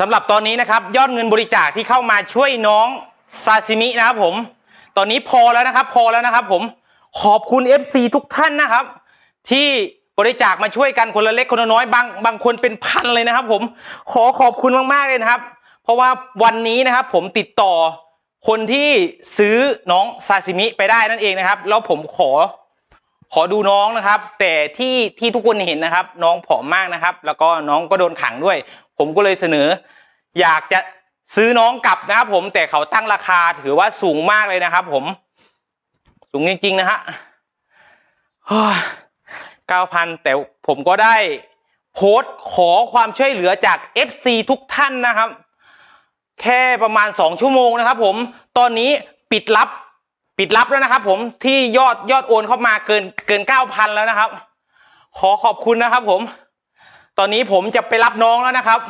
สำหรับตอนนี้นะครับยอดเงินบริจาคที่เข้ามาช่วยน้องซาซิมินะครับผม ตอนนี้พอแล้วนะครับพอแล้วนะครับ ผมขอบคุณ FC ทุกท่านนะครับ ที่บริจาคมาช่วยกันคนละเล็กคนละน้อยบางบางคนเป็นพันเลยนะครับ ผมขอขอบคุณมากๆเลยนะครับ เพราะว่าวันนี้นะครับ ผมติดต่อคนที่ซื้อน้องซาซิมิไปได้นั่นเองนะครับ แล้วผมขอ ขอดูน้องนะครับ แต่ที่ที่ทุกคนเห็นนะครับ น้องผอมมากนะครับ แล้วก็น้องก็โดนขังด้วย ผมก็เลยเสนอ อยากจะซื้อน้องกลับนะครับผมแต่เขาตั้งราคาถือว่าสูงมากเลยนะครับ ผม สูงจริง ๆ นะฮะเก้าพันแต่ผมก็ได้โพสต์ขอความช่วยเหลือจาก FC ทุกท่านนะครับ แค่ประมาณสองชั่วโมงนะครับ ผมตอนนี้ปิดรับ ปิดรับแล้วนะครับ ผมที่ยอดยอดโอนเข้ามาเกินเกินเก้าพันแล้วนะครับ ขอขอบคุณนะครับ ผม ตอนนี้ผมจะไปรับน้องแล้วนะครับ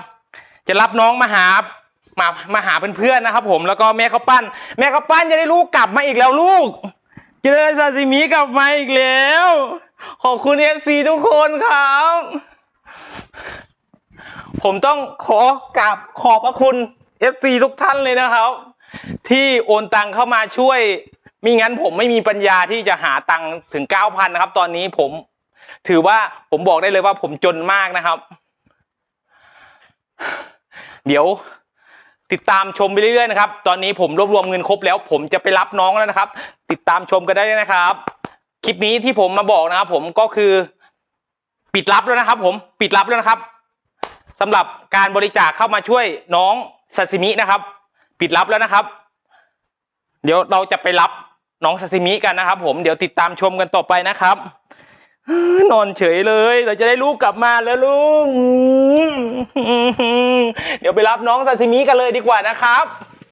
จะรับน้องมาหามามาหาเพื่อนๆนะครับ ผมแล้วก็แม่ข้าวปั้น แม่ข้าวปั้นจะได้ลูกกลับมาอีกแล้วลูกจะได้ซาซิมิกลับมาอีกแล้ว ขอบคุณเอฟซีทุกคนครับ ผมต้องขอกราบขอบพระคุณ FC ทุกท่านเลยนะครับ ที่โอนตังเข้ามาช่วย มิงั้นผมไม่มีปัญญาที่จะหาตังค์ถึงเก้าพันนะครับ ตอนนี้ผม ถือว่าผมบอกได้เลยว่าผมจนมากนะครับ เดี๋ยวติดตามชมไปเรื่อยๆนะครับ ตอนนี้ผมรวบรวมเงินครบแล้ว ผมจะไปรับน้องแล้วนะครับ ติดตามชมกันได้เลยนะครับ คลิปนี้ที่ผมมาบอกนะครับ ผมก็คือ ปิดรับแล้วนะครับ ผมปิดรับแล้วนะครับสำหรับการบริจาคเข้ามาช่วยน้องซาซิมินะครับ ปิดรับแล้วนะครับ เดี๋ยวเราจะไปรับ น้องซาซิมิกันนะครับ ผมเดี๋ยวติดตามชมกันต่อไปนะครับนอนเฉยเลย เราจะได้ลูกกลับมาแล้วลูก เดี๋ยวไปรับน้องซาซิมิกันเลยดีกว่านะครับ